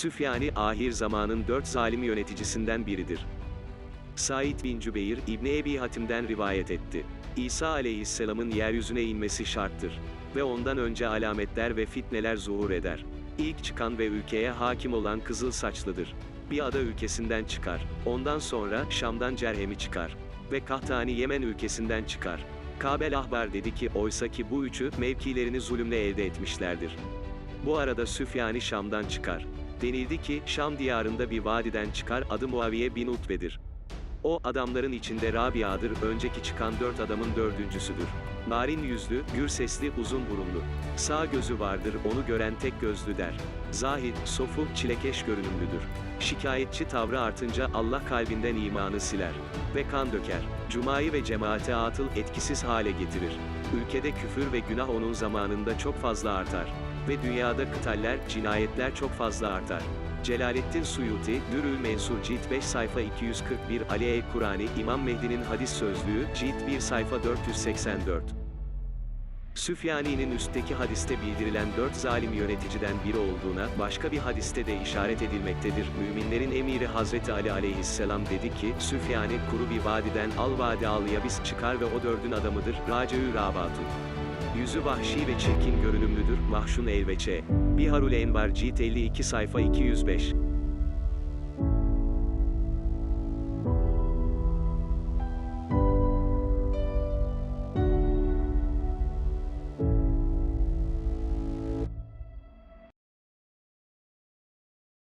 Süfyani ahir zamanın dört zalim yöneticisinden biridir. Said bin Cübeyr İbni Ebi Hatim'den rivayet etti. İsa aleyhisselamın yeryüzüne inmesi şarttır. Ve ondan önce alametler ve fitneler zuhur eder. İlk çıkan ve ülkeye hakim olan kızıl saçlıdır. Bir ada ülkesinden çıkar. Ondan sonra Şam'dan Cerhem'i çıkar. Ve Kahtani Yemen ülkesinden çıkar. Kabel Ahbar dedi ki oysa ki bu üçü mevkilerini zulümle elde etmişlerdir. Bu arada Süfyani Şam'dan çıkar. Denildi ki Şam diyarında bir vadiden çıkar adı Muaviye bin Utbe'dir. O adamların içinde Rabia'dır önceki çıkan dört adamın dördüncüsüdür. Narin yüzlü, gür sesli, uzun burunlu. Sağ gözü vardır onu gören tek gözlü der. Zahid, sofu, çilekeş görünümlüdür. Şikayetçi tavrı artınca Allah kalbinden imanı siler. Ve kan döker. Cuma'yı ve cemaate atıl etkisiz hale getirir. Ülkede küfür ve günah onun zamanında çok fazla artar. Ve dünyada kıtaller, cinayetler çok fazla artar. Celalettin Suyuti, Dürül Mensur Cilt 5 sayfa 241 Ali el-Kurani İmam Mehdi'nin hadis sözlüğü Cilt 1 sayfa 484 Süfyani'nin üstteki hadiste bildirilen dört zalim yöneticiden biri olduğuna başka bir hadiste de işaret edilmektedir. Müminlerin emiri Hazreti Ali aleyhisselam dedi ki, Süfyani kuru bir vadiden al vadi al yabis çıkar ve o dördün adamıdır, Raceü Rabatun. Yüzü vahşi ve çirkin görünümlüdür, Vahşun Elveçe. Biharul Envar Cilt 52 sayfa 205